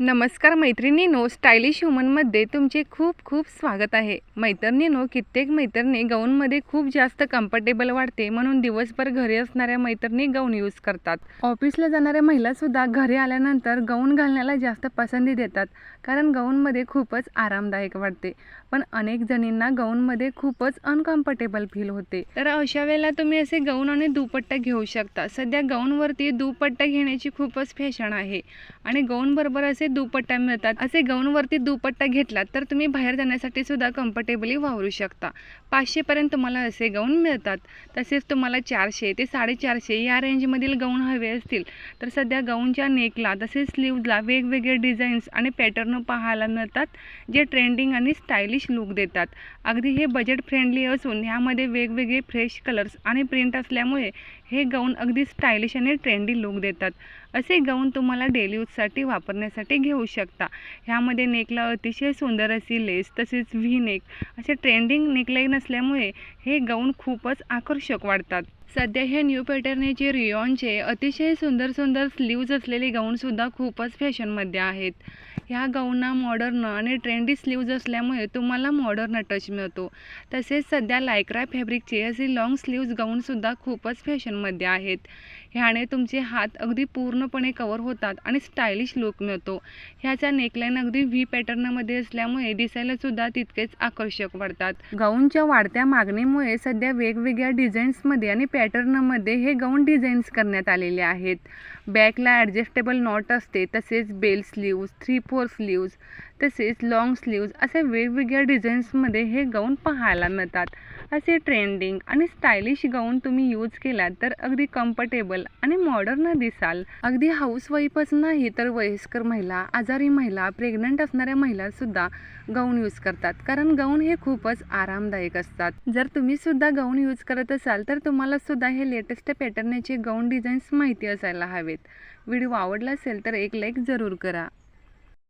नमस्कार मैत्रिणीनो स्टायलिश ह्युमनमध्ये तुमचे खूप खूप स्वागत आहे. मैत्रिणीनो कित्येक मैत्रिणी गाऊनमध्ये खूप जास्त कम्फर्टेबल वाटते म्हणून दिवसभर घरी असणाऱ्या मैत्रिणी गाऊन यूज करतात. ऑफिसला जाणाऱ्या महिलासुद्धा घरी आल्यानंतर गाऊन घालण्याला जास्त पसंती देतात कारण गाऊनमध्ये खूपच आरामदायक वाटते. पण अनेक जणींना गाऊनमध्ये खूपच अनकम्फर्टेबल फील होते. तर अशा वेळेला तुम्ही असे गाऊन आणि दुपट्टा घेऊ शकता. सध्या गाऊनवरती दुपट्टा घेण्याची खूपच फॅशन आहे. आणि गाऊनबरोबर असे दुपट्टा मिळतात. असे गाऊनवरती दुपट्टा घेतलात तर तुम्ही बाहेर जाण्यासाठी सुद्धा कम्फर्टेबली वावरू शकता. पाचशेपर्यंत तुम्हाला असे गाऊन मिळतात. तसेच तुम्हाला चारशे ते साडेचारशे या रेंजमधील गाऊन हवे असतील. तर सध्या गाऊनच्या नेकला तसेच स्लीवला वेगवेगळे डिझाईन्स आणि पॅटर्न पाहायला मिळतात जे ट्रेंडिंग आणि स्टायलिश लुक देतात. अगदी हे बजेट फ्रेंडली असून ह्यामध्ये वेगवेगळे फ्रेश कलर्स आणि प्रिंट असल्यामुळे हे गाऊन अगदी स्टायलिश आणि ट्रेंडी लुक देतात. असे गाऊन तुम्हाला डेली यूजसाठी वापरण्यासाठी घेऊ शकता. ह्यामध्ये नेकला अतिशय सुंदर अशी लेस तसेच व्ही नेक असे ट्रेंडिंग नेकलाईन असल्यामुळे हे गाऊन खूपच आकर्षक वाटतात. सध्या हे न्यू पॅटर्नचे रिओनचे अतिशय सुंदर सुंदर स्लीव्ज असलेले गाऊनसुद्धा खूपच फॅशनमध्ये आहेत. ह्या गाऊनना मॉडर्न आणि ट्रेंडी स्लीव्ज असल्यामुळे तुम्हाला मॉडर्न टच मिळतो. तसेच सध्या लायक्रा फॅब्रिकचे असे लाँग स्लीव्ज गाऊनसुद्धा खूपच फॅशनमध्ये आहेत. ह्याने तुमचे हात अगदी पूर्णपणे कवर होतात आणि स्टायलिश लुक मिळतो. ह्याचा नेकलाईन अगदी व्ही पॅटर्नमध्ये असल्यामुळे दिसायलासुद्धा तितकेच आकर्षक वाटतात. गाऊनच्या वाढत्या मागणीमुळे सध्या वेगवेगळ्या डिझाईन्समध्ये आणि पॅटर्नमध्ये हे गाऊन डिझाईन्स करण्यात आलेले आहेत. बॅकला ॲडजस्टेबल नॉट असते तसेच bell sleeves three four sleeves तसेच लाँग स्लीव्ज असे वेगवेगळ्या डिझाईन्समध्ये हे गाऊन पाहायला मिळतात. असे ट्रेंडिंग आणि स्टायलिश गाऊन तुम्ही यूज केलात तर अगदी कम्फर्टेबल आणि मॉडर्न दिसाल. अगदी हाऊसवाईफच नाही तर वयस्कर महिला आजारी महिला प्रेग्नंट असणाऱ्या महिलासुद्धा गाऊन यूज करतात. कारण गाऊन हे खूपच आरामदायक असतात. जर तुम्ही सुद्धा गाऊन यूज करत असाल तर तुम्हाला सुद्धा हे लेटेस्ट पॅटर्नचे गाऊन डिझाईन्स माहिती असायला हवेत. व्हिडिओ आवडला असेल तर एक लाईक जरूर करा.